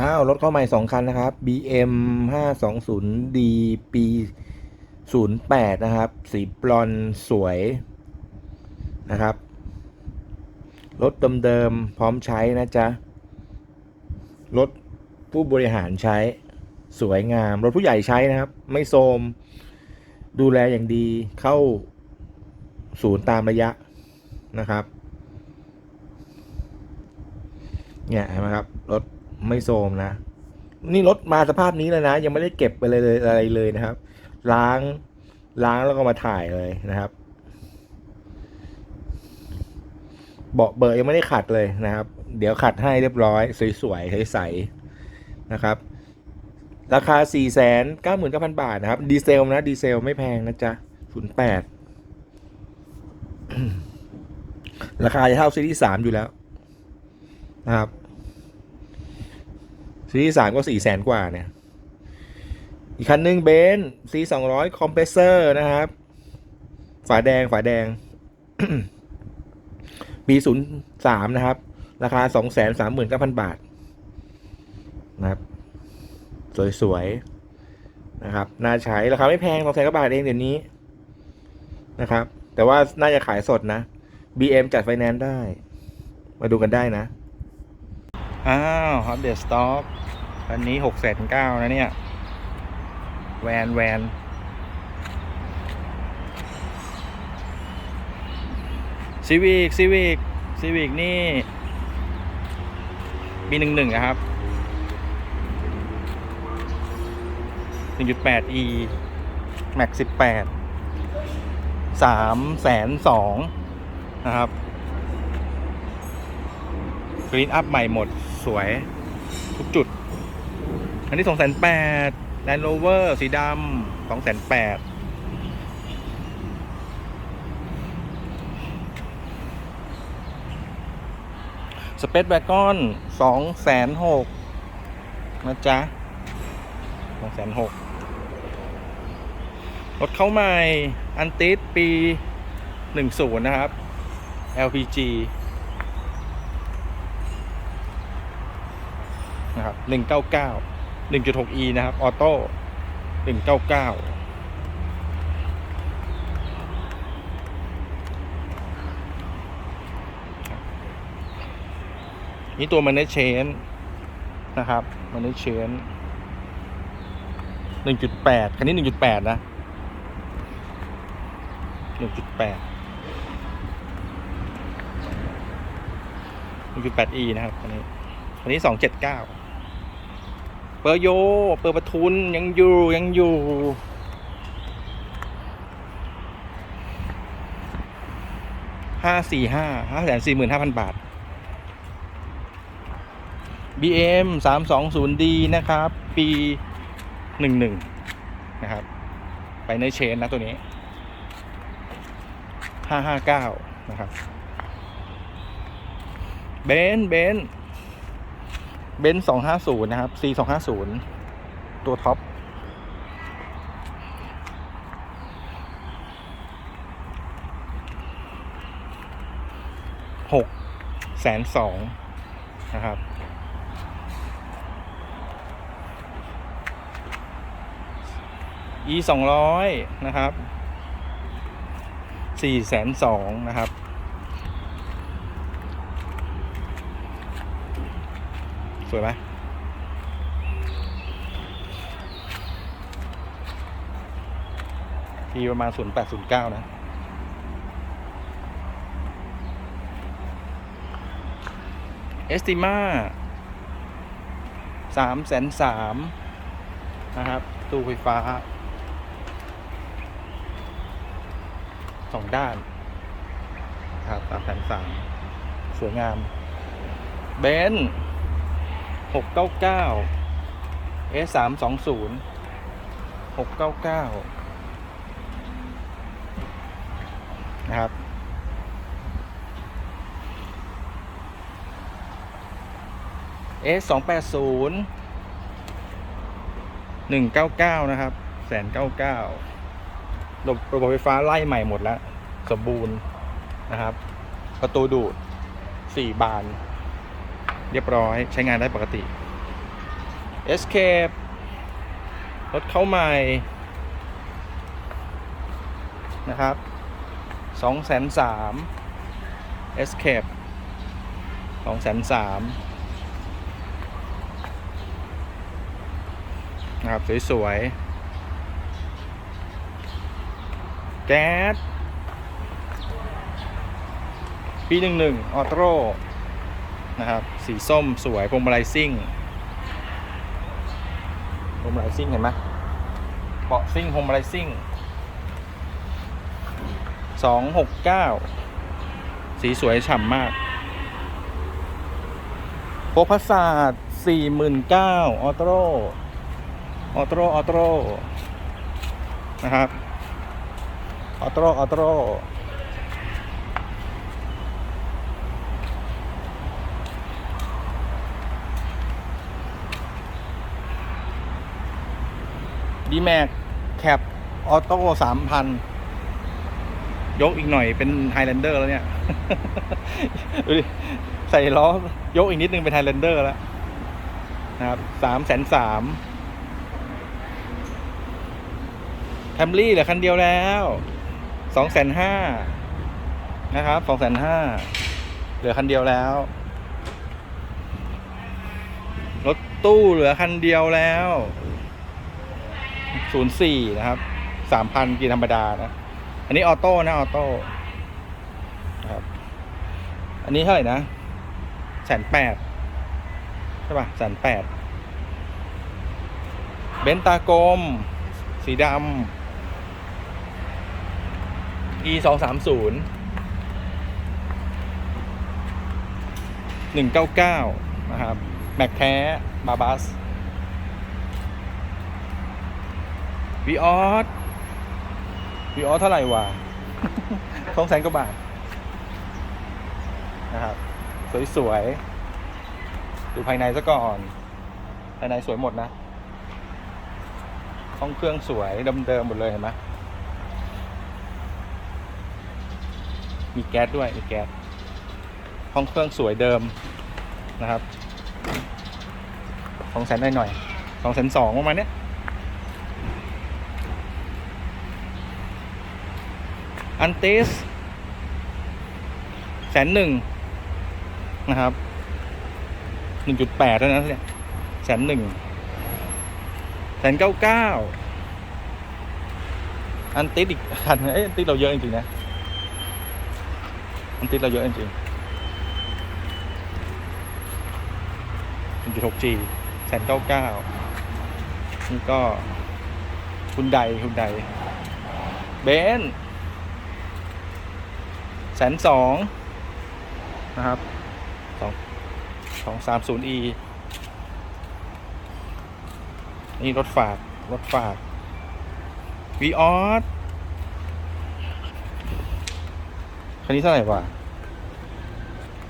อ้าวรถเข้าใหม่สองคันนะครับ BM 520D ปี 08 นะครับ สีบรอนสวยนะครับ รถเดิมๆพร้อมใช้นะจ๊ะ รถผู้บริหารใช้สวยงาม รถผู้ใหญ่ใช้นะครับ ไม่โทมดูแลอย่างดีเข้าศูนย์ตามระยะนะครับ เนี่ยเห็นไหมครับ รถ ไม่โทรมนะ นี่รถมาสภาพนี้เลยนะ ยังไม่ได้เก็บไปเลยเลยอะไรเลยนะครับ ล้างล้างแล้วก็มาถ่ายเลยนะครับ เบาะเบอร์ยังไม่ได้ขัดเลยนะครับ เดี๋ยวขัดให้เรียบร้อย สวยๆใสๆนะครับ ราคา 4 9 9 0 0 0 บาทนะครับ ดีเซลนะ ดีเซลไม่แพงนะจ๊ะ08 ราคาจะเท่าซีรีส์3อยู่แล้วนะครับ ซีรีส์สามก็สี่แสนกว่าเนี่ย อีกคันหนึ่งเบนซ์ C สองร้อยคอมเพรสเซอร์นะครับ ฝาแดงฝาแดง ปีศูนย์สามนะครับ ราคาสองแสนสามหมื่นเก้าพันบาท นะครับ สวยๆ นะครับ น่าใช้ราคาไม่แพงสองแสนกว่าบาทเองเดี๋ยวนี้นะครับ แต่ว่าน่าจะขายสดนะ BM จัดไฟแนนซ์ได้ มาดูกันได้นะ อ้าว ฮอตเดสต็อก อันนี้หกแสนเก้านะเนี่ย แวนแวนซีวิกซีวิกซีวิกนี่ปีหนึ่งหนึ่งนะครับหนึ่งจุดแปด e max สิบแปดสามแสนสองนะครับกรีนอัพใหม่หมดสวยทุกจุด อันนี้สองแสนแปดแลนด์โรเวอร์สีดำสองแสนแปดสเปซแวกกอนสองแสนหกนะจ๊ะสองแสนหกรถเข้าใหม่ อันติสปีหนึ่งศูนย์นะครับ LPG นะครับหนึ่งเก้าเก้า หนึ่งจุดหก e นะครับ ออโต้หนึ่งเก้าเก้านี่ตัวมันเนเชนนะครับมันเนเชนหนึ่งจุดแปดคันนี้หนึ่งจุดแปดนะหนึ่งจุดแปดหนึ่งจุดแปด e นะครับคันนี้อันนี้สองเจ็ดเก้า เปอร์โย เปอร์ปทุนยังอยู่ยังอยู่ห้าสี่ห้าห้าแสนสี่หมื่นห้าพันบาท BM สามสองศูนย์ดีนะครับ ปีหนึ่งหนึ่งนะครับ ไปในเชนนะตัวนี้ห้าห้าเก้านะครับ เบน เบน เบนซ์สองห้าศูนย์นะครับ C สองห้าศูนย์ตัวท็อปหกแสนสองนะครับ E สองร้อยนะครับสี่แสนสองนะครับ สวยไหมทีประมาณ0809นะเอสติมาสามแสนสามนะครับ ตู้ไฟฟ้าสองด้านครับสามแสนสามสวยงาม เบนซ์ หกเก้าเก้า S สามสองศูนย์หกเก้าเก้านะครับ S สองแปดศูนย์หนึ่งเก้าเก้านะครับแสนเก้าเก้าระบบระบบไฟฟ้าไล่ใหม่หมดแล้ว สมบูรณ์นะครับ ประตูดูดสี่บาน เรียบร้อยใช้งานได้ปกติ Escape รถเข้าใหม่นะครับสองแสนสาม Escape สองแสนสามนะครับ สวย ๆ แก๊สปีหนึ่งหนึ่งออโต้ นะครับ สีส้มสวยพวงมาลัยซิ่งพวงมาลัยซิ่งเห็นไหมเบาะซิ่งพวงมาลัยซิ่งสองหกเก้าสีสวยฉ่ำมากโพกพัสาดสี่หมื่นเก้าออโต้ออโต้ออโต้นะครับออโต้ออโต้ ดีแม็กแคปออโต้สามพันยกอีกหน่อยเป็นไฮแลนเดอร์แล้วเนี่ยดูดิใส่ล้อยกอีกนิดนึงเป็นไฮแลนเดอร์แล้วนะครับสามแสนสามแคมรี่เหลือคันเดียวแล้วสองแสนห้านะครับสองแสนห้าเหลือคันเดียวแล้ว รถตู้เหลือคันเดียวแล้ว ศูนย์สี่นะครับสามพันกีธรรมดานะ อันนี้ออโต้นะออโต้นะครับ อันนี้เท่าไหร่นะแสนแปดใช่ป่ะแสนแปดเบนตากลม สีดำ e สองสามศูนย์หนึ่งเก้าเก้านะครับ แม็กแท้ บาบัส วีออสวีออสเท่าไหร่วะสองแสนกว่าบาทนะครับ สวยๆ ดูภายในซะก่อน ภายในสวยหมดนะ ห้องเครื่องสวยเดิมๆหมดเลยเห็นไหมมีแก๊สด้วยมีแก๊สห้องเครื่องสวยเดิมนะครับสองแสนหน่อยๆสองแสนสองประมาณเนี้ย อันเตสแสนหนึ่งนะครับหนึ่งจุดแปดแล้วนะเนี่ยแสนหนึ่งแสนเก้าเก้าอันติดอีกคันเอ้ยอันติดเราเยอะจริงๆนะอันติดเราเยอะจริงหนึ่งจุดหกจีแสนเก้าเก้านี่ก็คุณใดคุณใดเบนแสนสองนะครับสองสองสามศูนย์ e นี่ รถฝาก รถฝากวีออสคันนี้เท่าไหร่วะ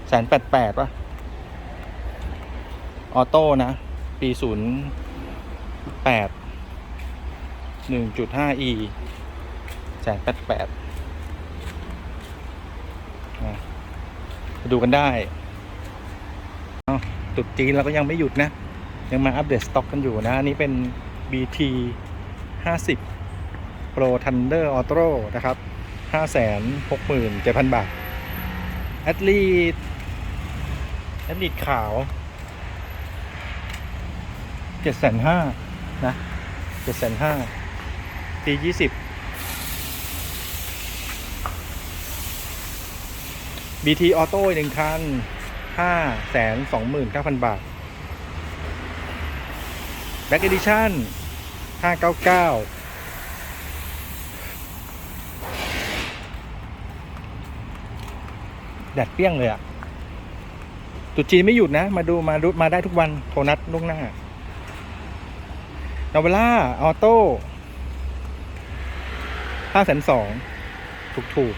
แสนแปดแปดป่ะ ออโต้นะ ปีศูนย์แปดหนึ่งจุดห้า e แสนแปดแปด ดูกันได้จุดจีนเราก็ยังไม่หยุดนะ ยังมาอัปเดตสต็อกกันอยู่นะนี้เป็น BT 50 Pro Thunder Auto นะครับ 567,000 บาท แอดลีดแอดลีดขาว 7,500นะ7,500 T20 BT Auto อีกหนึ่งคัน529,000บาท Back Edition 599แดดเปรี้ยงเลยอะตุจีนไม่หยุดนะ มาดูมาดูมาได้ทุกวันโทรนัดล่วงหน้านาวล่าออโต้ห้าแสนสองถูกถูก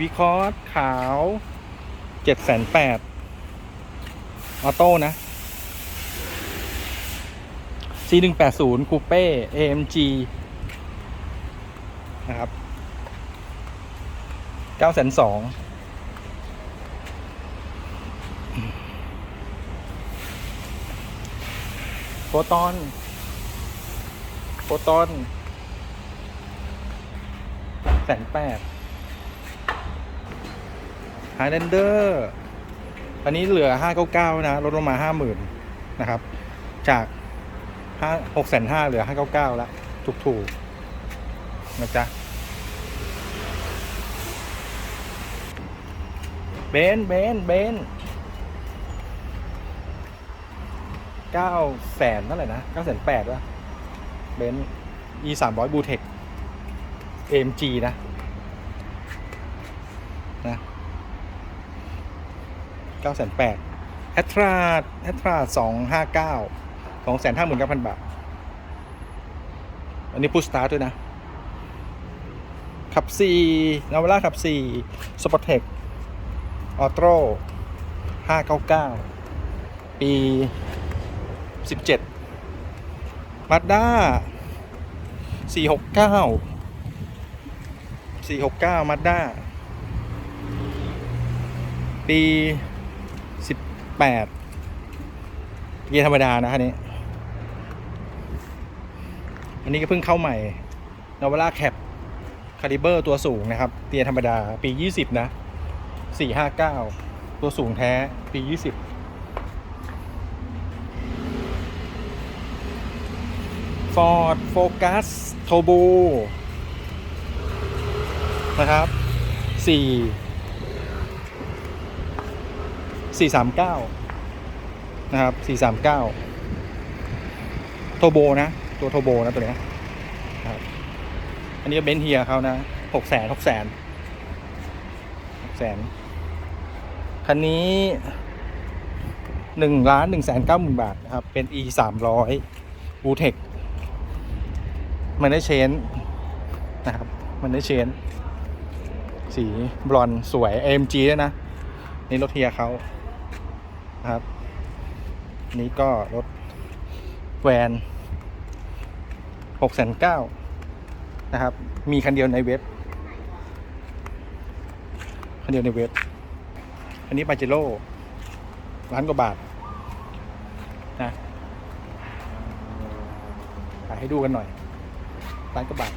วีคอร์สขาวเจ็ดแสนแปดออโต้นะ C หนึ่งแปดศูนย์คูเป้ AMG นะครับเก้าแสนสองโฟตอน โฟตอนแสนแปด ไฮแลนเดอร์อันนี้เหลือห้าเก้าเก้านะ ลดลงมาห้าหมื่นนะครับ จากห้าหกแสนห้าเหลือห้าเก้าเก้าแล้วถูกถูกๆนะจ๊ะเบนเบนเบนเก้าแสนเท่าไหร่นะเก้าแสนแปดวะเบนซ์ e สามร้อยบูเทค AMG นะ นะ เก้าแสนแปดแอตราแอตราสองห้าเก้าสองแสนห้าหมื่นเก้าพันบาท อันนี้พุชสตาร์ทด้วยนะ ขับสี่นาวาร่าขับสี่สปอร์เทคออโต้ห้าเก้าเก้าปีสิบเจ็ดมาด้าสี่หกเก้าสี่หกเก้ามาด้าปี แปดเกียร์ธรรมดานะคันนี้ อันนี้ก็เพิ่งเข้าใหม่นาวาร่าแคปคาลิเบอร์ตัวสูงนะครับเกียร์ธรรมดา ปี 20 นะสี่ห้าเก้าตัวสูงแท้ ปียี่สิบฟอร์ดโฟกัสโทโบนะครับสี่ สี่สามเก้านะครับสี่สามเก้าโทโบนะ ตัวโทโบนะ ตัวเนี้ยนครับอันนี้เบนเฮียเขานะหกแสนหกแสนหกแสนคันนี้หนึ่งล้านหนึ่งแสนเก้าหมื่นบาทนะครับ เป็น e สามร้อยบูเทคมันได้เชนนะครับ มันได้เชน สีบลอนสวย AMG ด้วยนะ นี่รถเทียเขา นะครับ นี่ก็รถแวนหกแสนเก้านะครับ มีคันเดียวในเว็บ คันเดียวในเว็บ อันนี้ปาเจโร่ล้านกว่าบาทนะถ่ายให้ดูกันหน่อยล้านกว่าบาท